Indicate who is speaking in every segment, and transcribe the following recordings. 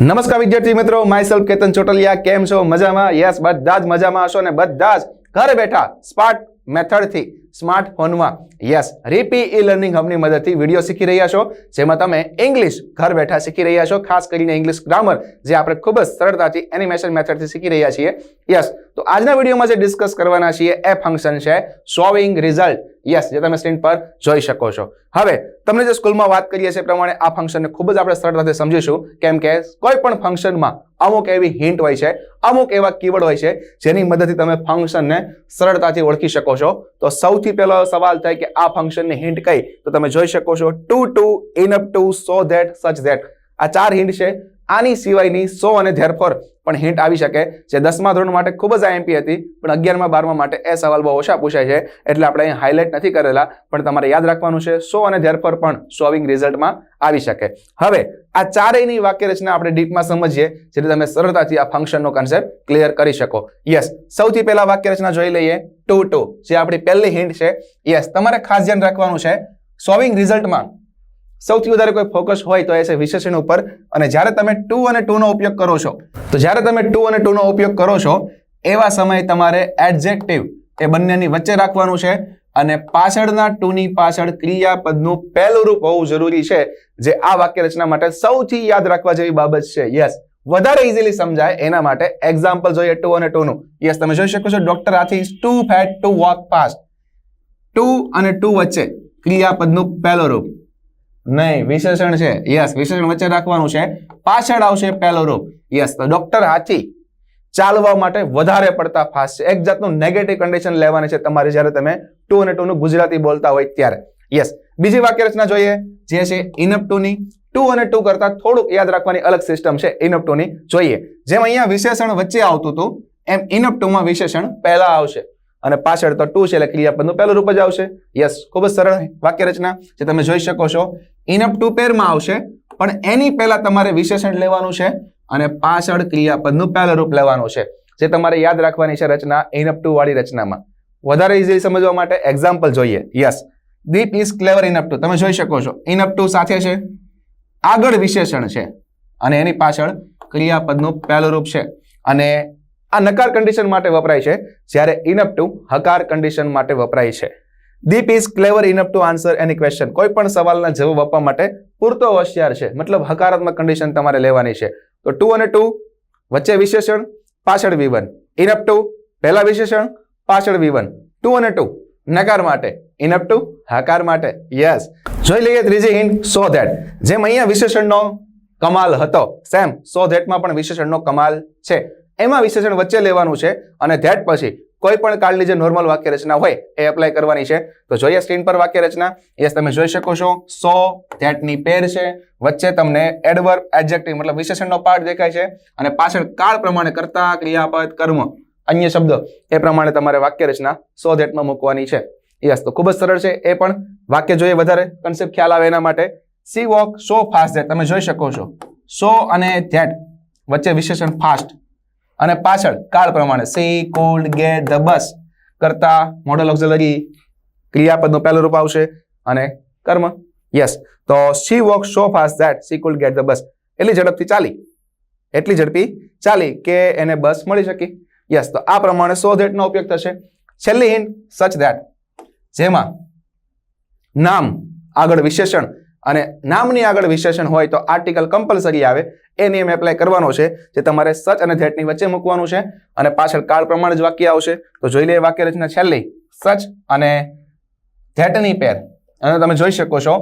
Speaker 1: નમસ્કાર વિદ્યાર્થી મિત્રો માય સેલ્ફ કેતન ચોટલિયા. કેમ છો? મજામાં? યસ બધા જ મજામાં હશો ને બધા જ ઘરે બેઠા સ્માર્ટ મેથડથી સ્માર્ટફોનમાં યસ રીપી ઈ લર્નિંગ હબની મદદથી વીડિયો શીખી રહ્યા છો, જેમાં તમે ઇંગ્લિશ ઘર બેઠા શીખી રહ્યા છો, ખાસ કરીને ઇંગ્લિશ ગ્રામર જે આપણે ખૂબ જ સરળતાથી એનિમેશન મેથડથી શીખી રહ્યા છીએ. યસ તો આજના વિડીયોમાં જે ડિસ્કસ કરવાના છીએ, એ ફંક્શન છે શોવિંગ રિઝલ્ટ યસ જે તમે સ્ક્રીન પર જોઈ શકો છો. હવે, તમને જે સ્કૂલમાં વાત કરીએ છીએ પ્રમાણે આ ફંક્શનને ખૂબ જ આપણે સરળતાથી સમજીશું. કેમ કે કોઈ પણ ફંક્શનમાં અમુક એવી હિન્ટ હોય છે, અમુક એવા કીવર્ડ હોય છે, જેની મદદથી તમે ફંક્શનને સરળતાથી ઓળખી શકો છો. તો સૌથી પહેલો સવાલ થાય કે આ ફંક્શનની હિન્ટ કઈ? તો તમે જોઈ શકો છો too to enough to so that such that આ ચાર હિન્ટ છે. આની સિવાયની સો અને ધેરફોર પણ હિન્ટ આવી શકે જે દસમા ધોરણ માટે ખૂબ જ આઈએમપી હતી, પણ અગિયારમા બારમા માટે એ સવાલ બહુ ઓછા પૂછાય છે, એટલે આપણે અહીં હાઇલાઇટ નથી કરેલા, પણ તમારે યાદ રાખવાનું છે, સો અને ધેરફોર પણ સોવિંગ રિઝલ્ટમાં આવી શકે. હવે, આ ચારેયની વાક્ય રચના આપણે ડીપમાં સમજીએ, જેથી તમે સરળતાથી આ ફંક્શનનો કન્સેપ્ટ ક્લિયર કરી શકો. યસ સૌથી પહેલા વાક્ય રચના જોઈ લઈએ. ટુ ટુ જે આપણી પહેલી હિન્ટ છે. યસ તમારે ખાસ ધ્યાન રાખવાનું છે. સોવિંગ રિઝલ્ટમાં સૌથી વધારે કોઈ ફોકસ હોય તો એ છે વિશેષણ ઉપર. અને જ્યારે તમે ટુ અને ટુ નો ઉપયોગ કરો છો, તો જ્યારે તમે ટુ અને ટુ નો ઉપયોગ કરો છો, એવા સમયે તમારે એડજેક્ટિવ એ બંનેની વચ્ચે રાખવાનું છે. અને પાછળના ટુ ની પાછળ ક્રિયાપદનું પહેલું રૂપ હોવું જરૂરી છે, જે આ વાક્ય રચના માટે સૌથી યાદ રાખવા જેવી બાબત છે. યસ વધારે ઇઝીલી સમજાય એના માટે એક્ઝામ્પલ જોઈએ ટુ અને ટુ નું. યસ તમે જોઈ શકો છો ડોક્ટર આથી too fat to walk past too અને ટુ વચ્ચે ક્રિયાપદનું પહેલું રૂપ. નહીં, વિશેષણ છે. યસ, વિશેષણ વચ્ચે રાખવાનું છે. પાછળ આવશે પહેલો રૂપ. યસ, તો ડોક્ટર હાથી ચાલવા માટે વધારે પડતા ફાસ્ટ છે. એક જાતનું નેગેટિવ કન્ડિશન લેવાની છે તમારે જ્યારે તમે ટુ અને ટુ નું ગુજરાતી બોલતા હોય ત્યારે. યસ, બીજી વાક્ય રચના જોઈએ. જે છે ઇનપ ટુ ની. ટુ અને ટુ કરતા થોડુંક યાદ રાખવાની અલગ સિસ્ટમ છે. ઇનપ ટુ ની જોઈએ. જેમ અહીંયા વિશેષણ વચ્ચે આવતું હતું, એમ ઇનપ ટુ માં વિશેષણ પહેલા આવશે. અને પાછળ તો ટુ છે એટલે ક્રિયાપદનું પહેલું રૂપ જ આવશે. યસ ખૂબ જ સરળ વાક્ય રચના જે તમે જોઈ શકો છો. ઇનપ ટુ પેરમાં આવશે, પણ એની પહેલા તમારે વિશેષણ લેવાનું છે અને પાછળ ક્રિયાપદનું પહેલું રૂપ લેવાનું છે. જે તમારે યાદ રાખવાની છે રચના ઇનપ ટુ વાળી રચનામાં. વધારે ઇઝીલી સમજવા માટે એક્ઝામ્પલ જોઈએ. Yes Deep is clever enough to તમે જોઈ શકો છો. ઇનપ ટુ સાથે છે. આગળ વિશેષણ છે. અને એની પાછળ ક્રિયાપદનું પહેલું રૂપ છે. અને આ નકાર કન્ડિશન માટે વપરાય છે. જ્યારે ઇનપ ટુ હકાર કન્ડિશન માટે વપરાય છે. Deep is clever enough to answer any question કોઈ પણ સવાલના જવાબ આપવા માટે પૂરતો હોશિયાર છે. મતલબ હકારાત્મક કન્ડિશન તમારે લેવાની છે. તો ટુ અને ટુ વચ્ચે વિશેષણ, પાછળ વિવન. વન ઇનપ ટુ પહેલા વિશેષણ, પાછળ વિવન. ટુ અને ટુ નકાર માટે. ઇનપ ટુ હકાર માટે. યસ જોઈ લઈએ ત્રીજી હિન્ટ સો ધેટ જેમ અહીંયા વિશેષણનો કમાલ હતો સેમ સો ધેટમાં પણ વિશેષણનો કમાલ છે. એમાં વિશેષણ વચ્ચે લેવાનું છે અને ધેટ પછી કોઈ પણ કાળની જે નોર્મલ વાક્ય રચના હોય એ એપ્લાય કરવાની છે. તો જોઈએ સ્ક્રીન પર વાક્ય રચના યસ તમે જોઈ શકો છો. સો ધેટની પેર છે. વચ્ચે તમને એડવર્બ એડજેક્ટિવ મતલબ વિશેષણનો પાર્ટ દેખાય છે. અને પાછળ કાળ પ્રમાણે કરતા, ક્રિયાપદ, કર્મ, અન્ય શબ્દ એ પ્રમાણે તમારે વાક્ય રચના સો ધેટમાં મૂકવાની છે. યસ તો ખૂબ જ સરળ છે. એ પણ વાક્ય જોઈએ વધારે કન્સેપ્ટ ખ્યાલ આવે એના માટે. She walk so fast that તમે જોઈ શકો છો. સો અને ધેટ વચ્ચે વિશેષણ ફાસ્ટ અને પાછળ કાળ પ્રમાણે she could get, the bus કરતા મોડલ ઓક્ઝલરી ક્રિયાપદનું પહેલું રૂપ આવશે અને કર્મ. યસ તો she walk so fast that she could get the bus એટલી ઝડપથી ચાલી. એટલી ઝડપી ચાલી કે એને બસ મળી શકી. યસ તો આ પ્રમાણે સો ધેટનો ઉપયોગ થશે. છેલ્લી હિન્ટ સચ ધેટ જેમાં નામ, આગળ વિશેષણ અને નામની આગળ વિશેષણ હોય તો આર્ટિકલ કમ્પલસરી આવે. એ નિયમ એપ્લાય કરવાનો છે, જે તમારે સચ અને ધેટની વચ્ચે મૂકવાનું છે અને પાછળ કાળ પ્રમાણે જ વાક્ય આવશે. તો જોઈ લઈએ વાક્ય રચના છેલ્લી. સચ અને ધેટની પેર અને તમે જોઈ શકો છો,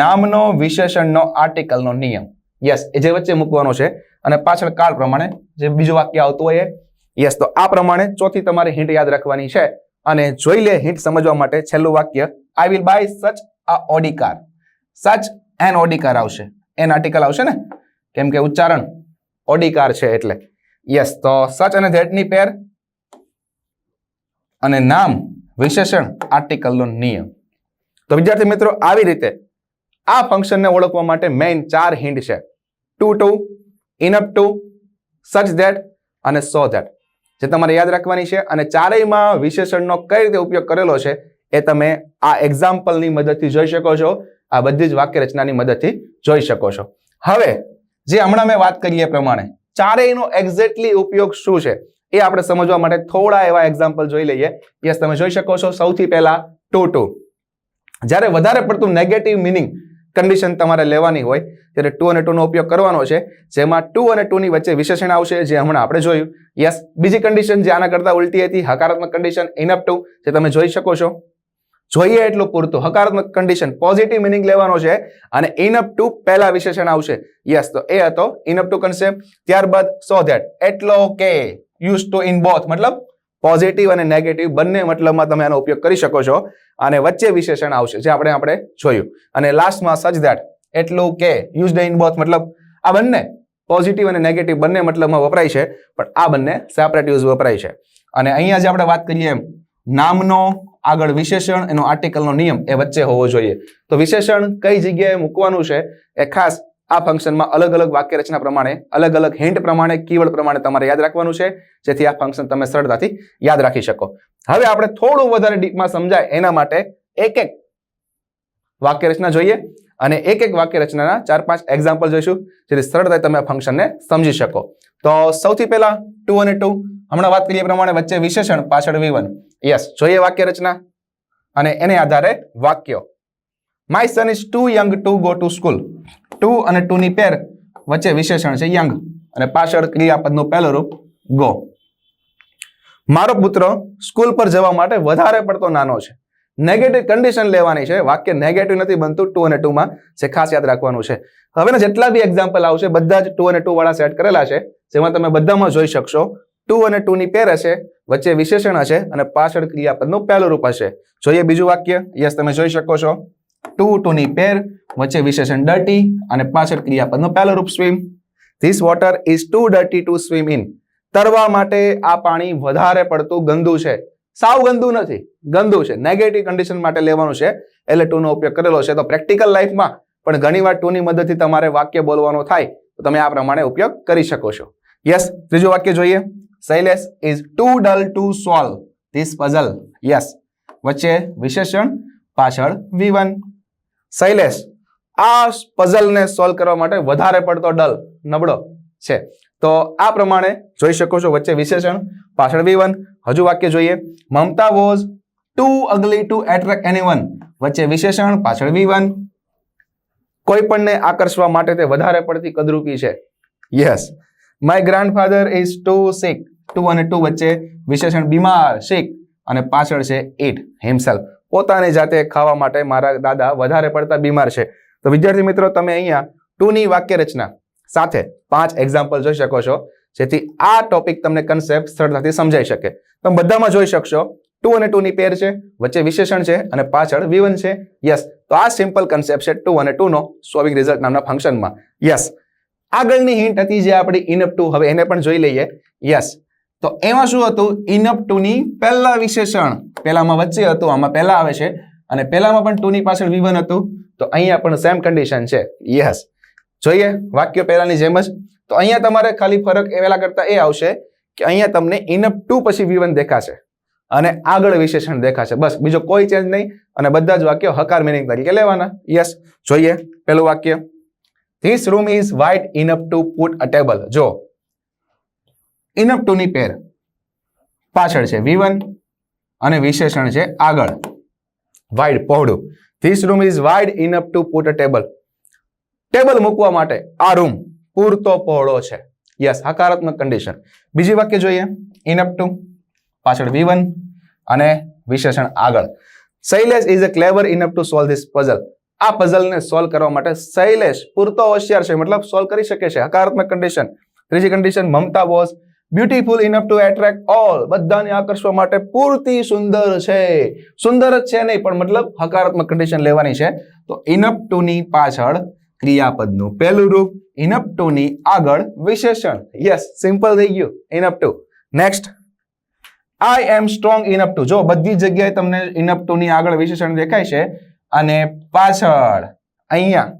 Speaker 1: નામનો વિશેષણનો આર્ટિકલનો નિયમ. યસ એ જે વચ્ચે મૂકવાનો છે અને પાછળ કાળ પ્રમાણે જે બીજું વાક્ય આવતું હોય યસ તો આ પ્રમાણે ચોથી તમારે હિન્ટ યાદ રાખવાની છે. અને જોઈ લે હિન્ટ સમજવા માટે છેલ્લું વાક્ય આઈ વિલ બાય સચ આ Audi car such an Audi car આવશે. એન આર્ટિકલ આવશે ને? કેમ કે ઉચ્ચારણ ઓડિકાર છે એટલે. યસ તો સચ અને ધેટની પેર અને નામ વિશેષણ આર્ટિકલનો નિયમ. તો વિદ્યાર્થી મિત્રો, આવી રીતે આ ફંક્શનને ઓળખવા માટે મેઇન ચાર હિન્ટ છે. Too to enough to such that અને સો ધેટ જે તમારે યાદ રાખવાની છે અને ચારેયમાં વિશેષણનો કઈ રીતે ઉપયોગ કરેલો છે એ તમે આ એક્ઝામ્પલની મદદથી જોઈ શકો છો. આ બધી જ વાક્ય રચનાની મદદથી જોઈ શકો છો. હવે, જે હમણાં મેં વાત કરી એ પ્રમાણે, ચારેયનો એક્ઝેક્ટલી ઉપયોગ શું છે? એ આપણે સમજવા માટે થોડા એવા એક્ઝામ્પલ જોઈ લઈએ. યસ તમે જોઈ શકો છો, સૌથી પહેલા ટુ ટુ જ્યારે વધારે પડતું નેગેટિવ મિનિંગ કન્ડિશન તમારે લેવાની હોય, ત્યારે ટુ અને ટુનો ઉપયોગ કરવાનો છે. જેમાં ટુ અને ટુની વચ્ચે વિશેષણ આવશે, જે હમણાં આપણે જોયું. યસ બીજી કન્ડિશન જે આના કરતાં ઉલટી હતી, હકારાત્મક કન્ડિશન ઇનઅપ ટુ જે તમે જોઈ શકો છો. જોઈએ એટલું પૂરતું. હકારાત્મક કન્ડિશન પોઝિટિવ મિનિંગ લેવાનો છે અને ઇનઅપ ટુ પહેલા વિશેષણ આવશે. યસ તો એ હતો ઇનઅપ ટુ કન્સેપ્ટ ત્યારબાદ સો ધેટ એટલો કે યુઝ ટુ ઇન બોથ મતલબ પોઝિટિવ અને નેગેટિવ બંને મતલબમાં તમે આનો ઉપયોગ કરી શકો છો. અને વચ્ચે વિશેષણ આવશે, જે આપણે આપણે જોયું. અને લાસ્ટમાં સચ ધેટ એટલું કે યુઝ ઇન બોથ મતલબ આ બંને પોઝિટિવ અને નેગેટિવ બંને મતલબમાં વપરાય છે, પણ આ બંને સેપરેટ યુઝ વપરાય છે. અને અહીંયા જે આપણે વાત કરીએ એમ નામનો આગળ વિશેષણ, એનો આર્ટિકલનો નિયમ એ વચ્ચે હોવો જોઈએ. તો વિશેષણ કઈ જગ્યાએ મૂકવાનું છે? એ ખાસ આ ફંક્શનમાં અલગ અલગ વાક્ય રચના પ્રમાણે, અલગ અલગ હિન્ટ પ્રમાણે, કીવર્ડ પ્રમાણે તમારે યાદ રાખવાનું છે, જેથી આ ફંક્શન તમે સરળતાથી યાદ રાખી શકો. હવે આપણે થોડું વધારે ડીપમાં સમજાય એના માટે એક એક વાક્ય રચના જોઈએ અને એક એક વાક્ય રચનાના ચાર પાંચ એક્ઝામ્પલ જોઈશું, જેથી સરળતાથી તમે આ ફંક્શનને સમજી શકો. તો સૌથી પહેલા ટુ અને ટુ હમણાં વાત કરીએ પ્રમાણે વચ્ચે વિશેષણ, પાછળ વિવન યસ જોઈએ વાક્ય રચના અને એને આધારે વાક્યો. My son is too young to go to school too અને ટુ ની પેર વચ્ચે વિશેષણ છે યંગ અને પાછળ ક્રિયાપદનું પહેલું રૂપ ગો મારો પુત્ર સ્કૂલ પર જવા માટે વધારે પડતો નાનો છે. નેગેટિવ કન્ડિશન લેવાની છે. વાક્ય નેગેટિવ નથી બનતું. ટુ અને ટુમાં જે ખાસ યાદ રાખવાનું છે. હવેના જેટલા બી એક્ઝામ્પલ આવશે, બધા જ ટુ અને ટુ વાળા સેટ કરેલા છે. જેમાં તમે બધામાં જોઈ શકશો ટુ અને ટુની પેર હશે, વચ્ચે વિશેષણ હશે અને પાછળ ક્રિયાપદનું પહેલું રૂપ હશે. જોઈએ બીજું વાક્ય. યસ તમે જોઈ શકો છો. ટુ ટુ ની પેર વચ્ચે વિશેષણ ડર્ટી અને પાછળ ક્રિયાપદનું પહેલું રૂપ swim this water is too dirty to swim in તરવા માટે આ પાણી વધારે પડતું ગંદુ છે. સાવ ગંદુ નથી. ગંદુ છે. નેગેટિવ કન્ડિશન માટે લેવાનું છે. એટલે ટુનો ઉપયોગ કરેલો છે. તો પ્રેક્ટિકલ લાઈફમાં પણ ઘણીવાર ટુ ની મદદથી તમારે વાક્ય બોલવાનું થાય. તો તમે આ પ્રમાણે ઉપયોગ કરી શકો છો. યસ ત્રીજું વાક્ય જોઈએ. Shailesh is too dull to solve this puzzle yes વચ્ચે વિશેષણ પાછળ વી વન શૈલેષ આ પઝલને સોલ્વ કરવા માટે વધારે પડતો ડલ નબળો છે. તો આ પ્રમાણે જોઈ શકો છો વચ્ચે વિશેષણ પાછળ વી વન હજુ વાક્ય જોઈએ. Mamta was too ugly to attract anyone વચ્ચે વિશેષણ પાછળ વી વન કોઈ પણને આકર્ષવા માટે તે વધારે પડતી કદરૂપી છે. Yes my grandfather is too sick too અને ટુ વચ્ચે વિશેષણ બીમાર સિક અને પાછળ છે ઇટ હિમસેલ્ફ પોતાની જાતે ખાવા માટે મારા દાદા વધારે પડતા બીમાર છે. તો વિદ્યાર્થી મિત્રો, તમે અહીંયા ટુની વાક્ય રચના સાથે પાંચ એક્ઝામ્પલ જોઈ શકો છો, જેથી આ ટોપિક તમને કન્સેપ્ટ સરળતાથી સમજાઈ શકે. તમે બધામાં જોઈ શકશો, ટુ અને ટુની પેર છે, વચ્ચે વિશેષણ છે અને પાછળ વિવન છે. યસ તો આ સિમ્પલ કન્સેપ્ટ છે ટુ અને ટુ નો સોલ્વિંગ રિઝલ્ટ નામના ફંક્શનમાં યસ આગળની હિન્ટ હતી જે આપણી ઇનઅપ ટુ હવે એને પણ જોઈ લઈએ. યસ તો એમાં શું હતું? ઇનઅપ ટુ ની પહેલા વિશેષણ. પહેલામાં વચ્ચે હતું, આમાં પહેલા આવે છે. અને પહેલામાં પણ ટુ ની પાછળ વિવન હતું. તો અહીંયા પણ સેમ કન્ડિશન છે. યસ જોઈએ, વાક્ય પહેલાની જેમ જ. તો અહીંયા તમારે ખાલી ફરક એ પહેલા કરતા એ આવશે કે અહીંયા તમને ઇનઅપ ટુ પછી વિવન દેખાશે. અને આગળ વિશેષણ દેખાશે. બસ, બીજો કોઈ ચેન્જ નહીં. અને બધા જ વાક્યો હકાર મિનિંગ તરીકે લેવાના. યસ જોઈએ પેલું વાક્ય. This room is wide enough to put a table જો ઇનઅપ ટુ ની પેર પાછળ છે વી અને વિશેષણ છે આગળ. Wide પહોળું. This room is wide enough to put a table table મૂકવા માટે આ રૂમ પૂરતો પહોળો છે. યસ હકારાત્મક કન્ડિશન બીજી વાક્ય જોઈએ. ઇનઅપ ટુ પાછળ વી અને વિશેષણ આગળ. Shailesh is a clever enough to solve this puzzle આ પઝલને સોલ્વ કરવા માટે શૈલેષ પૂરતો હોશિયાર છે. મતલબ સોલ્વ કરી શકે છે. હકારાત્મક કન્ડિશન ત્રીજી condition Mamta was beautiful enough to attract all બધાને આકર્ષવા માટે પૂરતી સુંદર છે. સુંદર જ છે નહીં, પણ મતલબ હકારાત્મક કન્ડિશન લેવાની છે. તો ઇનફ ટુ ની પાછળ ક્રિયાપદનું પહેલું રૂપ ઇનફ ટુ ની આગળ વિશેષણ. યસ સિમ્પલ થઈ ગયું. Enough to next I am strong enough to જો બધી જગ્યાએ તમને ઇનફ ટુ ની આગળ વિશેષણ દેખાય છે અને પાછળ, અહીંયા.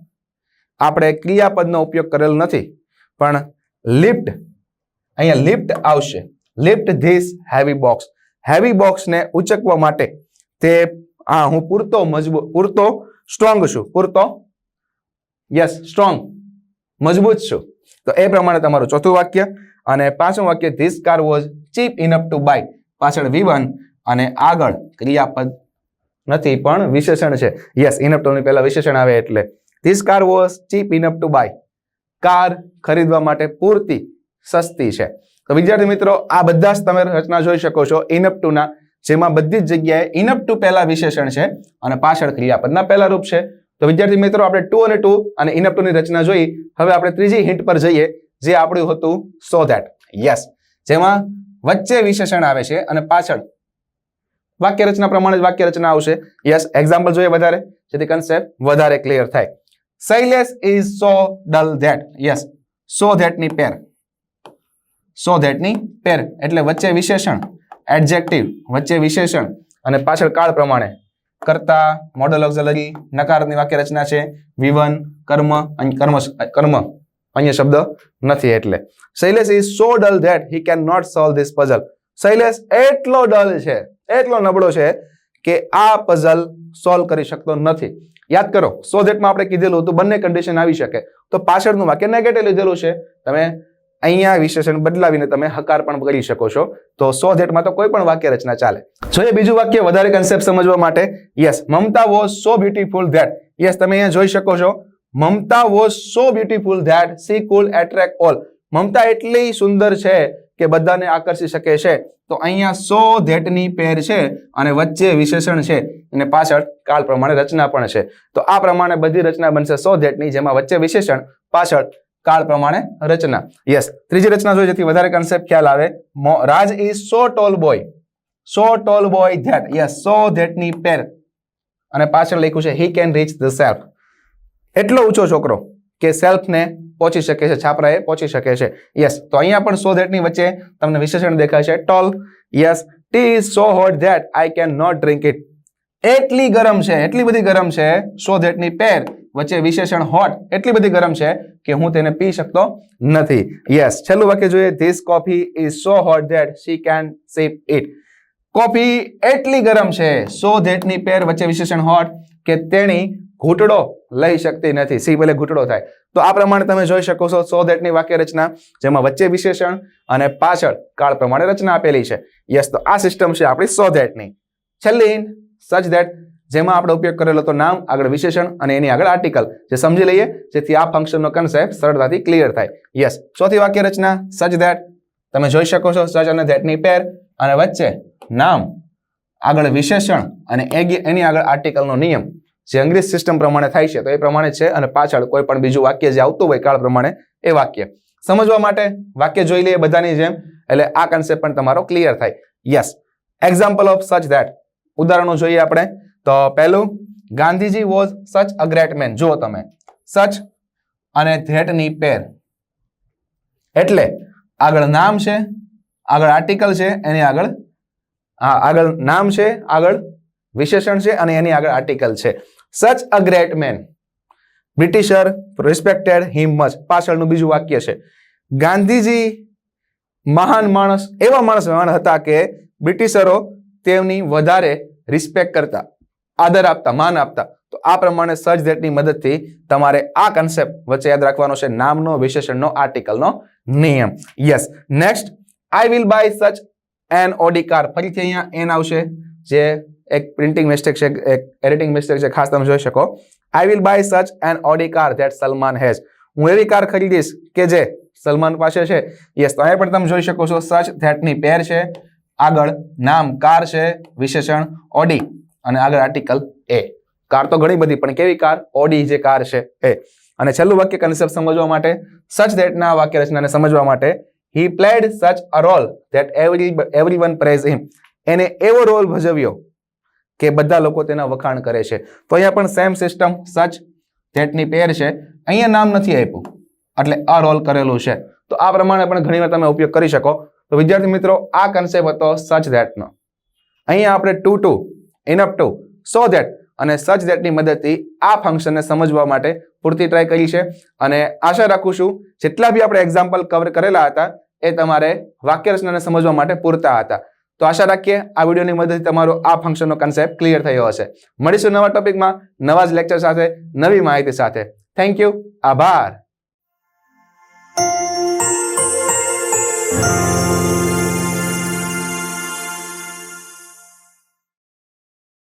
Speaker 1: આપણે ક્રિયાપદનો ઉપયોગ કરેલ નથી, પણ લિફ્ટ, અહીંયા લિફ્ટ આવશે. Lift this heavy box. Heavy બોક્સને ઉચકવા માટે તે હા હું પૂરતો મજબૂત પૂરતો સ્ટ્રોંગ છું. પૂરતો? Yes, strong. મજબૂત છું. તો એ પ્રમાણે તમારું ચોથું વાક્ય અને પાંચમું વાક્ય this car was cheap enough to buy પાછળ વિવન અને આગળ ક્રિયાપદ નથી, પણ વિશેષણ છે. યસ ઇનફ ટુ ની પહેલા વિશેષણ આવે એટલે. This car was cheap enough to buy car ખરીદવા માટે પૂરતી સસ્તી છે. તો વિદ્યાર્થી મિત્રો, આ બધા જ તમે રચના જોઈ શકો છો ઇનફ ટુના જેમાં બધી જ જગ્યાએ ઇનફ ટુ પહેલા વિશેષણ છે અને પાછળ ક્રિયાપદના પહેલા રૂપ છે. તો વિદ્યાર્થી મિત્રો, આપણે ટુ અને ટુ અને ઇનફ ટુની રચના જોઈ. હવે આપણે ત્રીજી હિન્ટ પર જઈએ, જે આપણું હતું સો ધેટ યસ જેમાં વચ્ચે વિશેષણ આવે છે અને પાછળ વાક્ય રચના પ્રમાણે જ વાક્ય રચના આવશે. યસ એક્ઝામ્પલ જોઈએ વધારે. જેથી કન્સેપ્ટ વધારે ક્લિયર થાય. Shailesh is so dull that yes so ધેટની pair so ધેટની પેર એટલે વચ્ચે વિશેષણ એડજેક્ટિવ વચ્ચે વિશેષણ. અને પાછળ કાળ પ્રમાણે. કરતા મોડલ ઓક્ઝલરી નકારની વાક્ય રચના છે. વિવન, કર્મ કર્મ કર્મ. અન્ય શબ્દ નથી એટલે. Shailesh is so dull that he can not solve this puzzle Shailesh એટલો ડલ છે. એટલો નબળો છે કે આ પઝલ સોલ્વ કરી શકતો નથી. યાદ કરો સો ધેટમાં આપણે કીધેલું હતું, બંને કન્ડિશન આવી શકે. તો પાછળનું વાક્ય નેગેટિવ લીધેલું છે. તમે અહીંયા વિશેષણ બદલાવીને તમે હકાર પણ કરી શકો છો. તો સો ધેટમાં તો કોઈ પણ વાક્ય રચના ચાલે. જોઈએ બીજું વાક્ય વધારે કન્સેપ્ટ સમજવા માટે. Yes Mamta was so beautiful that yes તમે અહીંયા જોઈ શકો છો. Mamta was so beautiful that she could attract all Mamta એટલી સુંદર છે કે બધાને આકર્ષી શકે છે. તો અહીંયા સો ધેટની પેર છે અને વચ્ચે વિશેષણ છે. અને પાછળ કાળ પ્રમાણે રચના પણ છે. તો આ પ્રમાણે બધી રચના બનશે સો ધેટની, જેમાં વચ્ચે વિશેષણ, પાછળ કાળ પ્રમાણે રચના. યસ ત્રીજી રચના જોઈએ જેથી વધારે કન્સેપ્ટ ખ્યાલ આવે. Raj is so tall boy so tall boy that. Yes so ધેટની pair. અને પાછળ લખ્યું છે he can reach the shelf એટલો ઊંચો છોકરો કે સેલ્ફને પહોંચી શકે છે, છાપરાએ પહોંચી શકે છે. યસ તો અહીંયા પણ સો ધેટની વચ્ચે તમને વિશેષણ દેખાય છે tall yes tea is so hot that I can not drink it એટલી ગરમ છે, એટલી બધી ગરમ છે, સો ધેટની પેર વચ્ચે વિશેષણ હોટ એટલી બધી ગરમ છે કે હું તેને પી શકતો નથી. યસ છેલ્લું વાક્ય જોઈએ. This coffee is so hot that she can sip it coffee એટલી ગરમ છે, સો ધેટની પેર વચ્ચે વિશેષણ હોટ કે તેણી ઘૂંટડો લઈ શકતી નથી. સી ભલે ઘૂંટડો થાય. તો આ પ્રમાણે તમે જોઈ શકો છો સો ધેટની વાક્ય રચના જેમાં વચ્ચે વિશેષણ અને પાછળ કાળ પ્રમાણે રચના આપેલી છે. યસ, તો આ સિસ્ટમ છે આપણી સો ધેટની છેલ્લી સચ ધેટ જેમાં આપણે ઉપયોગ કરેલો તો નામ, આગળ વિશેષણ અને એની આગળ આર્ટિકલ જે સમજી લઈએ, જેથી આ ફંક્શનનો કન્સેપ્ટ સરળતાથી ક્લિયર થાય. યસ, ચોથી વાક્ય રચના સચ ધેટ તમે જોઈ શકો છો સચ અને ધેટની પેર અને વચ્ચે નામ, આગળ વિશેષણ અને એની આગળ આર્ટિકલનો નિયમ. જે અંગ્રેજ સિસ્ટમ પ્રમાણે થાય છે, તો એ પ્રમાણે છે અને પાછળ કોઈ પણ બીજું વાક્ય જે આવતું હોય કાળ પ્રમાણે એ વાક્ય. સમજવા માટે વાક્ય જોઈ લઈએ બધાની જેમ, એટલે આ કન્સેપ્ટ પણ તમારો ક્લિયર થાય. Yes example of such that ઉદાહરણો જોઈએ આપણે. તો પહેલું, ગાંધીજી વોઝ સચ અ ગ્રેટ મેન જુઓ તમે. સચ અને ધેટની પેર એટલે, આગળ નામ છે, આગળ આર્ટિકલ છે, એની આગળ, હા, આગળ નામ છે, આગળ વિશેષણ છે અને એની આગળ આર્ટિકલ છે. Such a great man Britisher respected him much પાછળનું બીજું વાક્ય છે. ગાંધીજી મહાન માણસ, એવા માણસ મહાન હતા કે બ્રિટિશરો તેમની વધારે રિસ્પેક્ટ કરતા, આદર આપતા, માન આપતા. તો આ પ્રમાણે સર્ચ ધેટની મદદથી તમારે આ કન્સેપ્ટ વચ્ચે યાદ રાખવાનો છે નામનો, વિશેષણનો આર્ટિકલનો નિયમ. Yes next I will buy such an Audi car ફરીથી અહીંયા એન આવશે, જે એક પ્રિન્ટિંગ મિસ્ટેક છે, એક એડિટિંગ મિસ્ટેક છે, ખાસ તમે જોઈ શકો. I will buy such an Audi car that Salman has હું એવી કાર ખરીદીશ કે જે સલમાન પાસે છે? યસ તો અહીંયા પણ તમે જોઈ શકો છો સચ ધેટની પેર છે. આગળ નામ કાર છે, વિશેષણ ઓડી અને આગળ આર્ટિકલ એ કાર તો ઘણી બધી, પણ કેવી કાર ઓડી જે કાર છે એ. અને છેલ્લું વાક્ય કન્સેપ્ટ સમજવા માટે સચ ધેટના વાક્ય રચનાને સમજવા માટે he played such a role that every every one praise him એને એવો રોલ ભજવ્યો કે બધા લોકો તેના વખાણ કરે છે. તો અહીંયા પણ સેમ સિસ્ટમ સચ ધેટની પેર છે, અહીંયા નામ નથી આપ્યું. એટલે અ રોલ કરેલું છે. તો આ પ્રમાણે પણ ઘણીવાર તમે ઉપયોગ કરી શકો. તો વિદ્યાર્થી મિત્રો, આ કન્સેપ્ટ હતો સચ ધેટનો અહીંયા આપણે too too enough to so that અને સચ ધેટની મદદથી આ ફંક્શનને સમજવા માટે પૂરતી ટ્રાય કરી છે. અને આશા રાખું છું, જેટલા બી આપણે એક્ઝામ્પલ કવર કરેલા હતા, એ તમારે વાક્ય રચનાને સમજવા માટે પૂરતા હતા. તો આશા રાખીએ આ વિડીયોની મદદથી તમારો આ ફંક્શનનો કન્સેપ્ટ ક્લિયર થયો હશે. મળીશું નવા ટોપિકમાં, નવા જ લેક્ચર સાથે, નવી માહિતી સાથે. થેન્ક યુ આભાર.